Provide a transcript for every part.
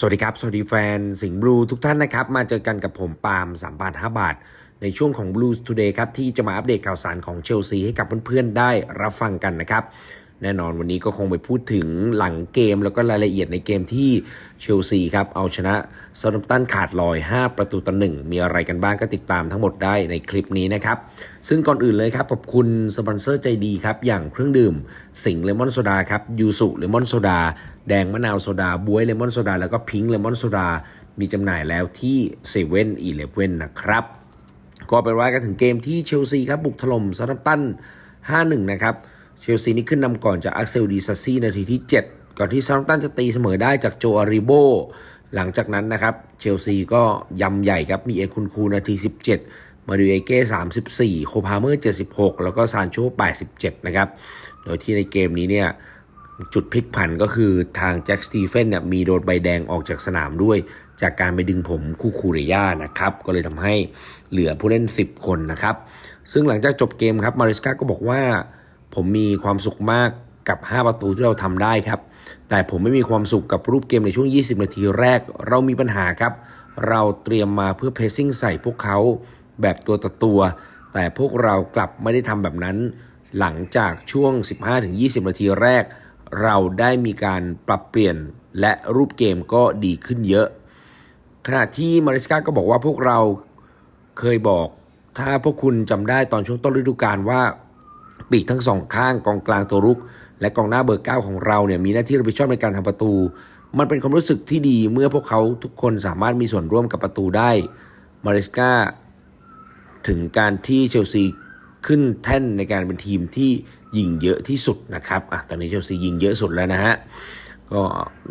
สวัสดีครับ สวัสดีแฟนสิงห์บลูทุกท่านนะครับ มาเจอกันกับผมปาล์มสามบาทห้าบาท ในช่วงของ Blues Today ครับ ที่จะมาอัปเดตข่าวสารของเชลซีให้กับเพื่อนๆได้รับฟังกันนะครับ แน่นอนวันนี้ก็คงไปพูดถึงหลังเกมแล้วก็รายละเอียดในเกมที่เชลซีครับ เอาชนะซาดัมตันขาดลอย 5 ประตูต่อหนึ่งมีอะไรกันบ้างก็ติดตามทั้งหมดได้ในคลิปนี้นะครับ ซึ่งก่อนอื่นเลยครับขอบคุณสปอนเซอร์ใจดีครับ อย่างเครื่องดื่ม สิงเลมอนโซดาครับยูสุเลมอนโซดา แดงมะนาวโซดาบวยเลมอนโซดาแล้วก็พิงค์เลมอนโซดามีจำหน่ายแล้วที่เซเว่นอีเลฟเว่นนะครับก็เป็นว่ากันถึงเกมที่เชลซีครับบุกถล่มซาร์ตัน5-1 นะครับ ชลซีนี่ขึ้นนำก่อนจากอักเซลดีซาซี่นาทีที่ 7 ก่อนที่ซาร์ตันจะตีเสมอได้จากโจอาริโบ หลังจากนั้นนะครับ เชลซีก็ยำใหญ่ครับ มีเอคุนคูนาที 17 มาดูเอเก้34 โคพาเมอร์ 76 แล้วก็ซานโช87 นะครับ โดยที่ในเกมนี้เนี่ยจุดพลิกผันก็คือทางแจ็คสตีเฟนเนี่ยมีโดนใบแดงออกจากสนามด้วย จากการไปดึงผมคู่คูเรย่านะครับ ก็เลยทำให้เหลือผู้เล่น 10 คนนะครับ ซึ่งหลังจากจบเกมครับมาริสกาก็บอกว่า ผมมีความสุขมากกับ 5 ประตูที่เราทำได้ครับ แต่ผมไม่มีความสุขกับรูปเกมในช่วง 20 นาทีแรก เรามีปัญหาครับ เราเตรียมมาเพื่อเพสซิ่งใส่พวกเขาแบบตัวต่อตัว แต่พวกเรากลับไม่ได้ทำแบบนั้น หลังจากช่วง 15-20 นาทีแรก เราได้มีการปรับเปลี่ยนและรูปเกมก็ดีขึ้นเยอะ ขณะที่มาริสกาก็บอกว่าพวกเราเคยบอก ถ้าพวกคุณจำได้ตอนช่วงต้นฤดูกาลว่า ปีกทั้งสองข้างกองกลางตัวรุก และกองหน้าเบอร์เก้าของเราเนี่ยมีหน้าที่รับผิดชอบในการทำประตู มันเป็นความรู้สึกที่ดีเมื่อพวกเขาทุกคนสามารถมีส่วนร่วมกับประตูได้มาริสกาถึงการที่เชลซีขึ้นแท่นในการเป็นทีมที่ยิงเยอะที่สุดนะครับอะตอนนี้เชลซียิงเยอะสุดแล้วนะฮะก็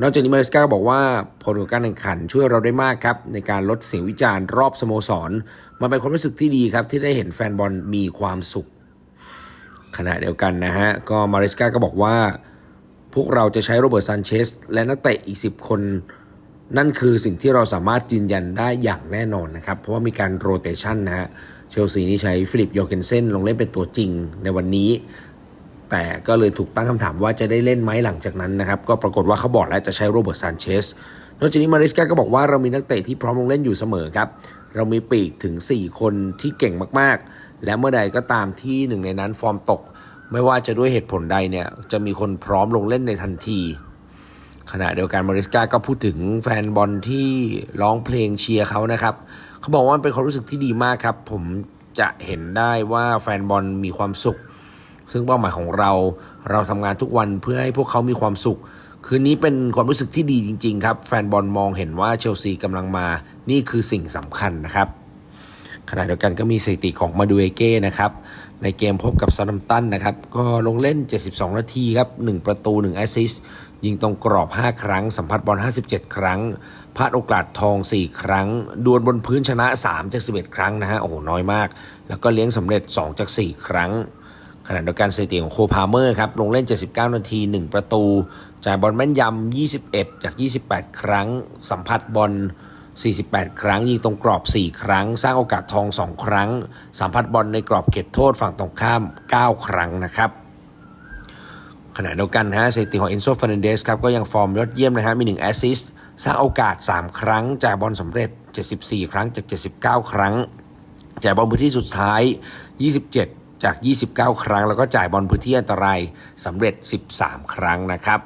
นอกจากนี้มาริสกาบอกว่าผลของการแข่งขันช่วยเราได้มากครับในการลดเสียงวิจารณ์รอบสโมสร มันเป็นความรู้สึกที่ดีครับที่ได้เห็นแฟนบอลมีความสุข ขณะเดียวกันนะฮะ ก็มาริสกาก็บอกว่า พวกเราจะใช้โรเบิร์ตซานเชสและนักเตะอีก 10 คน นั่นคือสิ่งที่เราสามารถยืนยันได้อย่างแน่นอนนะครับ เพราะว่ามีการโรเตชันนะฮะ เชลซีนี่ใช้ฟิลิปโยเกนเซนลงเล่นเป็นตัวจริงในวันนี้ แต่ก็เลยถูกตั้งคำถามว่าจะได้เล่นไหมหลังจากนั้นนะครับ ก็ปรากฏว่าเขาบอกแล้วจะใช้โรเบิร์ตซานเชส นอกจากนี้มาริสกาก็บอกว่าเรามีนักเตะที่พร้อมลงเล่นอยู่เสมอครับ เรามีปีกถึง 4 คนที่เก่งมากๆ และเมื่อใดก็ตามที่หนึ่งในนั้นฟอร์มตก ไม่ว่าจะด้วยเหตุผลใดเนี่ยจะมีคนพร้อมลงเล่นในทันที ขณะเดียวกันมาริสกาก็พูดถึงแฟนบอลที่ร้องเพลงเชียร์เขานะครับเขาบอกว่ามันเป็นความรู้สึกที่ดีมากครับผมจะเห็นได้ว่าแฟนบอลมีความสุข ซึ่งเป้าหมายของเรา เราทำงานทุกวันเพื่อให้พวกเขามีความสุข คืนนี้เป็นความรู้สึกที่ดีจริง ๆ ครับ แฟนบอลมองเห็นว่าเชลซีกำลังมา นี่คือสิ่งสำคัญนะครับ ขณะเดียวกันก็มีสถิติของมาดูเอเก้นะครับ ในเกมพบกับซาดัมตันนะครับ ก็ลงเล่น 72 นาทีครับ 1 ประตู 1 แอสซิสต์ยิงตรงกรอบ 5 ครั้ง สัมผัสบอล 57 ครั้งพลาดโอกาสทอง 4 ครั้ง ดวลบนพื้นชนะ3จาก11 ครั้งนะฮะ โอ้โห น้อยมาก แล้วก็เลี้ยงสำเร็จ 2 จาก 4 ครั้ง ขณะเดียวกันสถิติของโคพาเมอร์ครับลงเล่น 79 นาที 1 ประตู จ่ายบอลแม่นยำ 21 จาก 28 ครั้ง สัมผัสบอล 48 ครั้ง ยิงตรงกรอบ 4 ครั้ง สร้างโอกาสทอง 2 ครั้ง สัมผัสบอลในกรอบเขตโทษฝั่งตรงข้าม 9 ครั้งนะครับขณะเดียวกันนะฮะสถิติของเอนโซฟ r นเดสครับก็ยังฟอร์มยอดเยี่ยมนะฮะมี1แอสซิสต์สร้างโอกาส 3 ครั้งจ่ายบอลสำเร็จ 74 ครั้งจาก 79 ครั้งจ่ายบอลพื้นที่สุดท้าย 27 จาก 29 ครั้ง แล้วก็จ่ายบอลพื้นที่อันตรายสำเร็จ 13 ครั้งนะครับ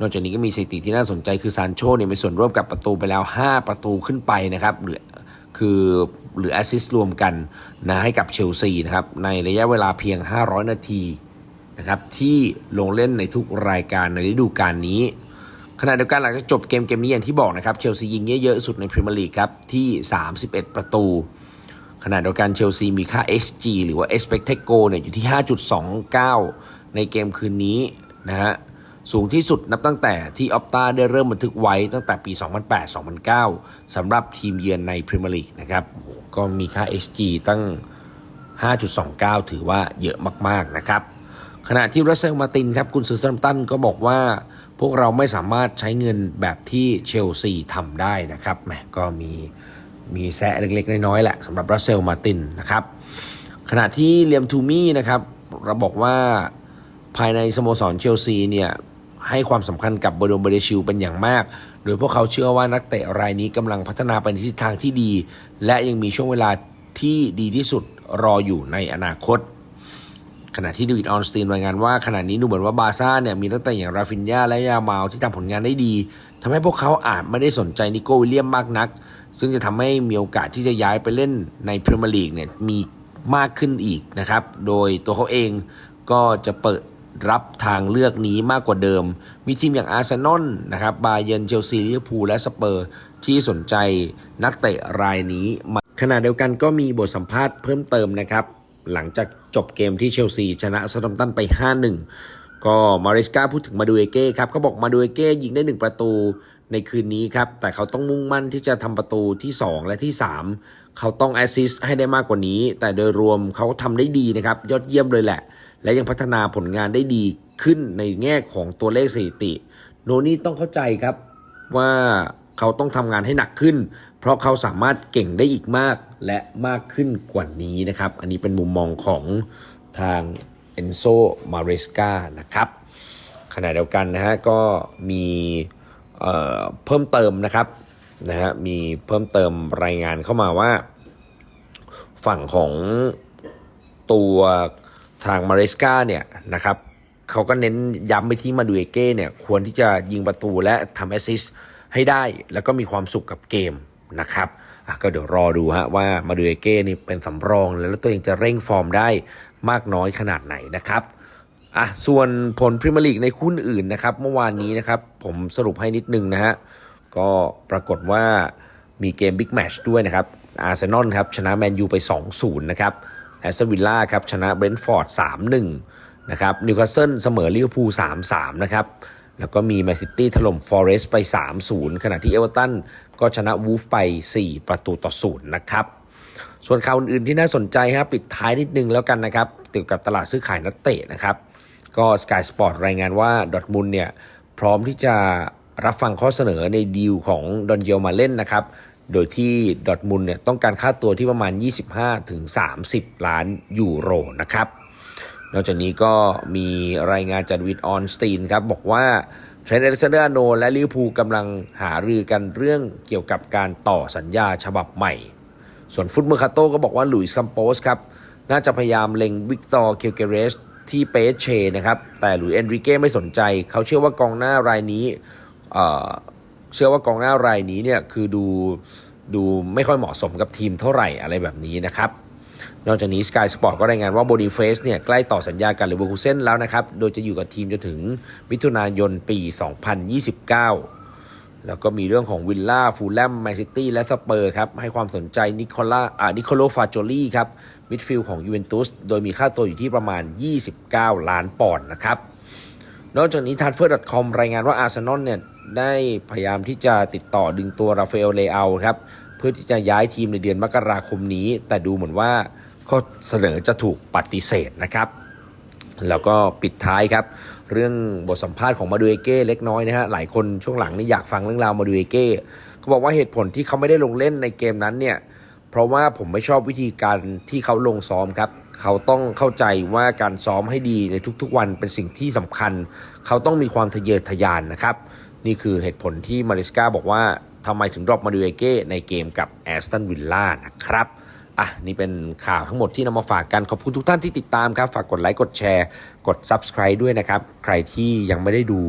นอกจากนี้ก็มีสถิติที่น่าสนใจคือซานโชเนี่ยมีส่วนร่วมกับประตูไปแล้ว 5 ประตูขึ้นไปนะครับเหลือคือหรือแอสซิสต์รวมกันนะให้กับเชลซีนะครับในระยะเวลาเพียง 500 นาทีนะครับที่ลงเล่นในทุกรายการในฤดูกาลนี้ขณะเดียวกันหลังจากจบเกมเกมนี้อย่างที่บอกนะครับเชลซียิงเยอะๆสุดในพรีเมียร์ลีกครับที่ 31 ประตู ขณะเดียวกันเชลซีมีค่า XG หรือว่า expected goal เนี่ยอยู่ที่ 5.29 ในเกมคืนนี้นะฮะสูงที่สุดนับตั้งแต่ที่ออปตาได้เริ่มบันทึกไว้ตั้งแต่ปี 2008-2009 สำหรับทีมเยือนในพรีเมียร์ลีกนะครับก็มีค่า XG ตั้ง 5.29 ถือว่าเยอะมาก ๆ นะครับ ขณะที่รัสเซลมาตินครับกุนซือซัมตันก็บอกว่าพวกเราไม่สามารถใช้เงินแบบที่เชลซีทำได้นะครับแหมก็มี มีแซะเล็กๆ น้อยๆแหละสำหรับรัสเซลมาตินนะครับ ขณะที่เลียมทูมี่นะครับเราบอกว่าภายในสโมสรเชลซีเนี่ยให้ความสำคัญกับเบอร์โดเบเดชิลเป็นอย่างมาก โดยพวกเขาเชื่อว่านักเตะรายนี้กำลังพัฒนาไปในทิศทางที่ดี และยังมีช่วงเวลาที่ดีที่สุดรออยู่ในอนาคต ขณะที่ดวิดออนสตีนรายงานว่าขณะนี้ดูเหมือนว่าบาร์ซ่าเนี่ยมีนักเตะอย่างราฟินยาและยามาลที่ทำผลงานได้ดีทำให้พวกเขาอาจไม่ได้สนใจนิโก้วิลเลียมมากนัก ซึ่งจะทำให้มีโอกาสที่จะย้ายไปเล่นในพรีเมียร์ลีกเนี่ยมีมากขึ้นอีกนะครับ โดยตัวเขาเองก็จะเปิดรับทางเลือกนี้มากกว่าเดิม มีทีมอย่างอาร์เซนอลนะครับ บาเยนเชลซีลิเวอร์พูลและสเปอร์ ที่สนใจนักเตะรายนี้ ขณะเดียวกันก็มีบทสัมภาษณ์เพิ่มเติมนะครับ หลังจากจบเกมที่เชลซีชนะซาตัมตันไป 5-1 ก็มาริสกาพูดถึงมาดูเอเก้ครับเขาบอกมาดูเอเก้ยิงได้ 1 ประตู ในคืนนี้ครับ แต่เขาต้องมุ่งมั่นที่จะทำประตูที่ 2 และที่ 3 เขาต้องแอสซิสต์ให้ได้มากกว่านี้ แต่โดยรวมเขาทำได้ดีนะครับ ยอดเยี่ยมเลยแหละ และยังพัฒนาผลงานได้ดีขึ้นในแง่ของตัวเลขสถิติ โนนี่ต้องเข้าใจครับว่าเขาต้องทำงานให้หนักขึ้น เพราะเขาสามารถเก่งได้อีกมากและมากขึ้นกว่านี้นะครับ อันนี้เป็นมุมมองของทางเอนโซมาเรสกานะครับขณะเดียวกันนะฮะก็มี เเพิ่มเติมนะครับนะฮะมีเพิ่มเติมรายงานเข้ามาว่า ฝั่งของตัวทางมาเรสกาเนี่ยนะครับเขาก็เน้นย้ำไปที่มาดูเอเก้เนี่ยควรที่จะยิงประตูและทำแอสซิสต์ให้ได้ แล้วก็มีความสุขกับเกมนะครับก็เดี๋ยวรอดูฮะว่ามาดูเอเก้นี่เป็นสำรอง แล้วตัวเองจะเร่งฟอร์มได้มากน้อยขนาดไหนนะครับ อะส่วนผลพรีเมียร์ลีกในคู่อื่นนะครับ เมื่อวานนี้นะครับ ผมสรุปให้นิดนึงนะฮะ ก็ปรากฏว่ามีเกมบิ๊กแมชด้วยนะครับอาร์เซนอลครับ ชนะแมนยูไป 2-0 นะครับแอสตันวิลล่าครับ ชนะเบรนท์ฟอร์ด 3-1 นะครับนิวคาสเซิลเสมอลิเวอร์พูล 3-3 นะครับ แล้วก็มีแมนซิตี้ถล่มฟอเรสต์ไป 3-0 ขณะที่เอเวอร์ตันก็ชนะวูฟไป 4 ประตูต่อ 0 นะครับ ส่วนข่าวอื่นๆที่น่าสนใจครับปิดท้ายนิดนึงแล้วกันนะครับเกี่ยวกับตลาดซื้อขายนักเตะนะครับ ก็ Sky Sport รายงานว่าดอทมุนเนี่ยพร้อมที่จะรับฟังข้อเสนอในดีลของดอนเยลมาเล่นนะครับ โดยที่ดอทมุนเนี่ยต้องการค่าตัวที่ประมาณ 25-30 ล้านยูโรนะครับ นอกจากนี้ก็มีรายงานจากวิดออนสตีนครับบอกว่าเทรนด์เอลิซาเดอร์โน และลิวพูกำลังหารือกันเรื่องเกี่ยวกับการต่อสัญญาฉบับใหม่ ส่วนฟุตเมอร์คาโต้ก็บอกว่าหลุยส์คัมโปสครับน่าจะพยายามเล็งวิกตอร์เคลเกเรส ที่เปเชนะครับ แต่หลุยส์เอนริเก้ไม่สนใจ เขาเชื่อว่ากองหน้ารายนี้เชื่อว่ากองหน้ารายนี้เนี่ยคือดูดูไม่ค่อยเหมาะสมกับทีมเท่าไหร่อะไรแบบนี้นะครับ นอกจากนี้ Sky Sport ก็รายงานว่า Body Face เนี่ยใกล้ต่อสัญญากับเลเวอร์คูเซนแล้วนะครับ โดยจะอยู่กับทีมจนถึงมิถุนายนปี 2029 แล้วก็มีเรื่องของวิลล่าฟูลแลมแมนซิตี้และสเปอร์ครับ ให้ความสนใจนิโคล่าอ่านิโคโลฟาโจลี่ครับ มิดฟิลด์ของยูเวนตุสโดยมีค่าตัวอยู่ที่ประมาณ 29 ล้านปอนด์นะครับ นอกจากนี้ transfer.com รายงานว่าอาร์เซนอลเนี่ยได้พยายามที่จะติดต่อดึงตัวราฟาเอลเลอาครับเพื่อที่จะย้ายทีมในเดือนมกราคมนี้ แต่ดูเหมือนว่าข้อเสนอจะถูกปฏิเสธนะครับ แล้วก็ปิดท้ายครับ เรื่องบทสัมภาษณ์ของมาดูเอเก้เล็กน้อยนะฮะหลายคนช่วงหลังนี่อยากฟังเรื่องราวมาดูเอเก้เขาบอกว่าเหตุผลที่เขาไม่ได้ลงเล่นในเกมนั้นเนี่ยเราะว่าผมไม่ชอบวิธีการที่เขาลงซ้อมครับ เขาต้องเข้าใจว่าการซ้อมให้ดีในทุกๆวันเป็นสิ่งที่สำคัญ เขาต้องมีความทะเยอทะยานนะครับ นี่คือเหตุผลที่มาริสกาบอกว่าทำไมถึงดรอปมาดูเอเก้ในเกมกับแอสตันวิลล่านะครับอะนี่เป็นข่าวทั้งหมดที่นำมาฝากกัน ขอบคุณทุกท่านที่ติดตามครับ ฝากกดไลค์กดแชร์ กด Subscribe ด้วยนะครับ ใครที่ยังไม่ได้ดู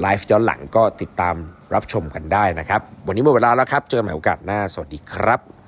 ไลฟ์ย้อนหลังก็ติดตามรับชมกันได้นะครับ วันนี้หมดเวลาแล้วครับ เจอกันใหม่โอกาสหน้า สวัสดีครับ